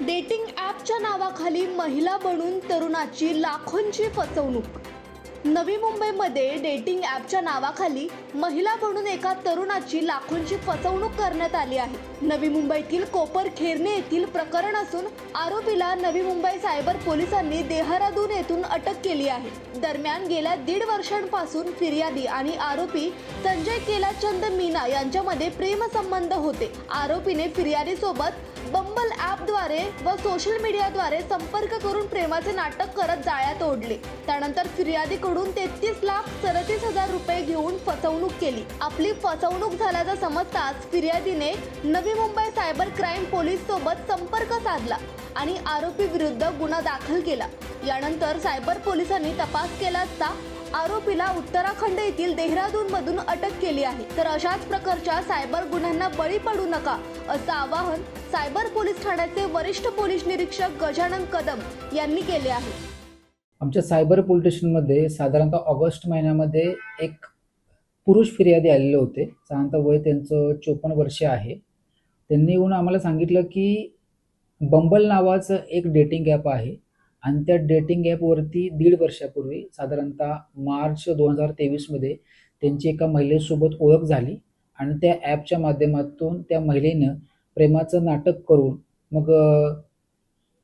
Dating ॲपच्या नावाखाली महिला बनून तरुणाची लाखोंची फसवणूक. नवी मुंबईमध्ये डेटिंग ॲपच्या नावाखाली महिला म्हणून एका तरुणाची लाखोंची फसवणूक करण्यात आली आहे. नवी मुंबईतील कोपर खेरणे येथील प्रकरण असून आरोपीला नवी मुंबई सायबर पोलिसांनी देहरादून येथून अटक केली आहे. दरम्यान गेल्या दीड वर्षांपासून फिर्यादी आणि आरोपी संजय केलाचंद मीना यांच्यामध्ये प्रेमसंबंध होते. आरोपीने फिर्यादीसोबत बंबल ॲपद्वारे व सोशल मीडियाद्वारे संपर्क करून प्रेमाचे नाटक करत जाळ्यात ओढले. त्यानंतर फिर्यादीकडून तेहतीस लाख सदतीस हजार रुपये घेऊन फसवणूक केली. आपली फसवणूक झाल्याचं समजताच फिर्यादीने Navi Mumbai cyber crime police सोबत संपर्क साधला आणि आरोपी विरुद्ध गुन्हा दाखल केला. यानंतर सायबर पोलिसांनी तपास केला असता आरोपीला उत्तराखंड येथील देहरादून मधून अटक केली आहे. तर अशाच प्रकारच्या सायबर गुन्ह्यांना बळी पडू नका असं आवाहन सायबर पोलीस ठाण्याचे वरिष्ठ पोलीस निरीक्षक गजानन कदम यांनी केले आहे. आमच्या सायबर पोलीस स्टेशनमध्ये साधारणतः ऑगस्ट महिन्यामध्ये एक पुरुष फिर्यादी आलेले होते. साधारणतः वय त्यांचं चोपन्न वर्ष आहे. त्यांनी येऊन आम्हाला सांगितलं की बंबल नावाचं एक डेटिंग ॲप आहे आणि त्या डेटिंग ॲपवरती दीड वर्षापूर्वी साधारणतः मार्च दोन हजार तेवीसमध्ये त्यांची एका महिलेसोबत ओळख झाली आणि त्या ॲपच्या माध्यमातून त्या महिलेनं प्रेमाचं नाटक करून मग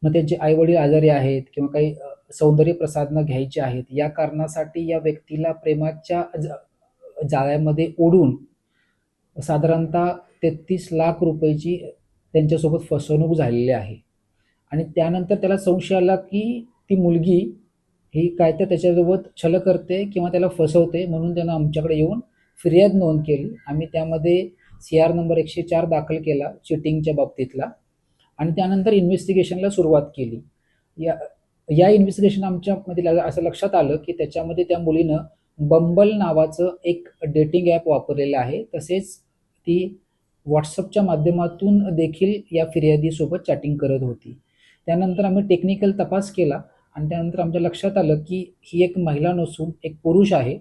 मग त्यांचे आईवडील आजारी आहेत किंवा काही सौंदर्य प्रसाधनं घ्यायची आहेत. या कारणासाठी या व्यक्तीला प्रेमाच्या ज- जाळ्यामध्ये ओढून साधारणतः तेहतीस लाख रुपयाची त्यांच्यासोबत फसवणूक झालेली आहे. आणि त्यानंतर त्याला संशय आला की ती मुलगी ही काय तर त्याच्यासोबत छल करते किंवा त्याला फसवते म्हणून त्यानं आमच्याकडे येऊन फिर्याद नोंद केली. आम्ही त्यामध्ये सी आर नंबर एकशे चार दाखल केला चिटिंगच्या बाबतीतला. आणि त्यानंतर इन्व्हेस्टिगेशनला सुरुवात केली. या या इन्व्हेस्टिगेशन आमच्यामध्ये मध्ये असं लक्षात आलं की त्याच्यामध्ये त्या मुलीनं बंबल नावाचं एक डेटिंग ॲप वापरलेलं आहे. तसेच ती व्हॉट्सअपच्या माध्यमातून देखील या फिर्यादीसोबत चॅटिंग करत होती. त्यानंतर आम्ही टेक्निकल तपास केला आणि त्यानंतर आमच्या लक्षात आलं की ही एक महिला नसून एक पुरुष आहे.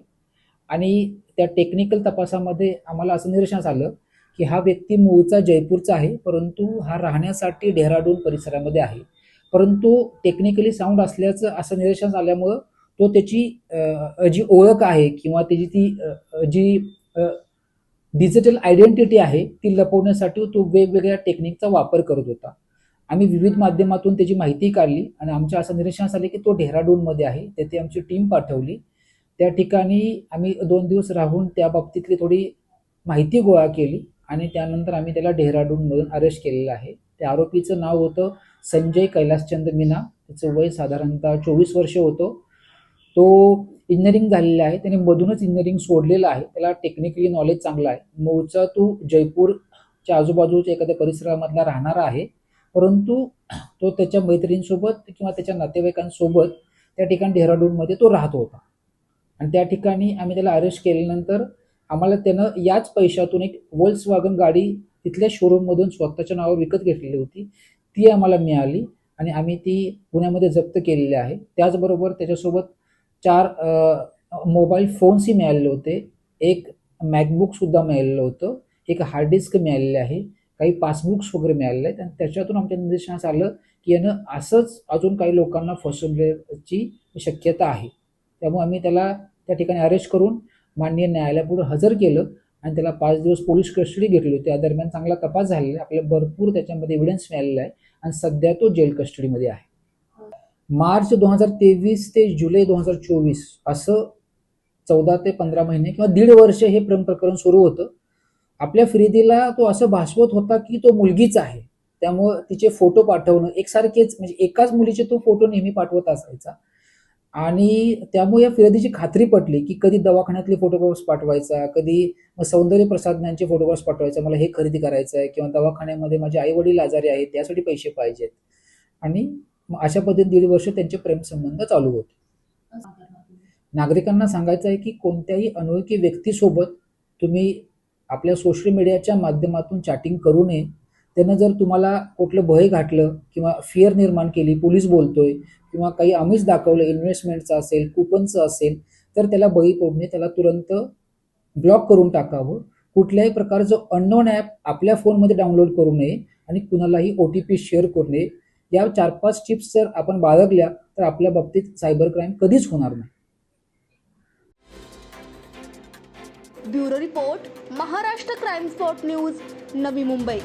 आणि त्या टेक्निकल तपासामध्ये आम्हाला असं निदर्शनास आलं की हा व्यक्ती मूळचा जयपूरचा आहे परंतु हा राहण्यासाठी डेहराडून परिसरामध्ये आहे. परंतु टेक्निकली साऊंड असल्याचं असं निदर्शनास आल्यामुळं तो त्याची जी ओळख आहे किंवा त्याची ती जी डिजिटल आयडेंटिटी आहे ती लपवण्यासाठी तो वेगवेगळ्या टेक्निकचा वापर करत होता. आम्ही विविध माध्यमातून त्याची माहिती काढली आणि आमच्या असं निरीक्षण आले की तो डेहराडूनमध्ये आहे तेथे आमची टीम पाठवली. त्या ठिकाणी आम्ही दोन दिवस राहून त्या बाबतीतली थोडी माहिती गोळा केली आणि त्यानंतर आम्ही त्याला डेहराडूनमधून अरेस्ट केलेलं आहे. त्या आरोपीचं नाव होतं संजय कैलासचंद मीना. त्याचं वय साधारणतः चोवीस वर्ष होतं. तो इंजिनिअरिंग झालेला आहे. त्याने मधूनच इंजिनिअरिंग सोडलेलं आहे. त्याला टेक्निकली नॉलेज चांगलं आहे. मूळचा तो जयपूरच्या आजूबाजूच्या एखाद्या परिसरामधला राहणारा आहे. परंतु तो त्याच्या मैत्रिणींसोबत किंवा त्याच्या नातेवाईकांसोबत त्या ठिकाणी डेहराडूनमध्ये तो राहत होता. आणि त्या ठिकाणी आम्ही त्याला अरेस्ट केल्यानंतर आम्हाला त्यानं याच पैशातून एक वोल्स वागन गाडी तिथल्या शोरूममधून स्वतःच्या नावावर विकत घेतलेली होती. ती आम्हाला मिळाली आणि आम्ही ती पुण्यामध्ये जप्त केलेली आहे. त्याचबरोबर त्याच्यासोबत चार मोबाईल फोन्सही मिळालेले होते. एक मॅकबुकसुद्धा मिळालेलं होतं. एक हार्ड डिस्क मिळालेले आहे. काही पासबुक्स वगैरे मिळालेले आहेत. आणि त्याच्यातून आमच्या निदर्शनास आलं की यानं असंच अजून काही लोकांना फसवण्याची शक्यता आहे. त्यामुळे आम्ही त्याला त्या ठिकाणी अरेस्ट करून माननीय न्यायालयापुढे हजर केलं. आणि त्याला पाच दिवस पोलीस कस्टडी घेतली होती. त्या दरम्यान चांगला तपास झालेला आहे. आपल्याला भरपूर त्याच्यामध्ये एव्हिडन्स मिळालेला आहे. आणि सध्या तो जेल कस्टडीमध्ये आहे. मार्च दोन हजार तेवीस ते जुलै दोन हजार चोवीस असं चौदा ते पंधरा महिने किंवा दीड वर्ष हे प्रेम प्रकरण सुरू होतं. आपल्या फिर्यादीला तो असं भासवत होता की तो मुलगीच आहे. त्यामुळं तिचे फोटो पाठवणं एकसारखेच म्हणजे एकाच मुलीचे तो फोटो नेहमी पाठवत असायचा. आणि त्यामुळे या फिर्यादीची खात्री पटली की कधी दवाखान्यातले फोटोग्राफ्स पाठवायचा कधी मग सौंदर्य प्रसाधनांचे फोटोग्राफ्स पाठवायचा मला हे खरेदी करायचं आहे किंवा दवाखान्यामध्ये माझे आई वडील आजारी आहेत त्यासाठी पैसे पाहिजेत. आणि मग अशा पद्धतीने दीड वर्ष त्यांचे प्रेमसंबंध चालू होते. नागरिकांना सांगायचं आहे की कोणत्याही अनोळखी व्यक्तीसोबत तुम्ही आपल्या सोशल मीडियाच्या माध्यमातून चॅटिंग करू नये. त्यानं जर तुम्हाला कुठलं भय घातलं किंवा फिअर निर्माण केली पोलीस बोलतोय किंवा काही आमिष दाखवलं इन्व्हेस्टमेंटचं असेल कुपनचं असेल तर त्याला बळी पडणे त्याला तुरंत ब्लॉक करून टाकावं. कुठल्याही प्रकारचं अननोन ॲप आपल्या फोनमध्ये डाउनलोड करू नये आणि कुणालाही ओ टी पी शेअर करू नये या चार पाच टिप्स जर आपण बाळगल्या तर आपल्या बाबतीत सायबर क्राईम कधीच होणार नाही. Bureau report Maharashtra crime spot news Navi Mumbai.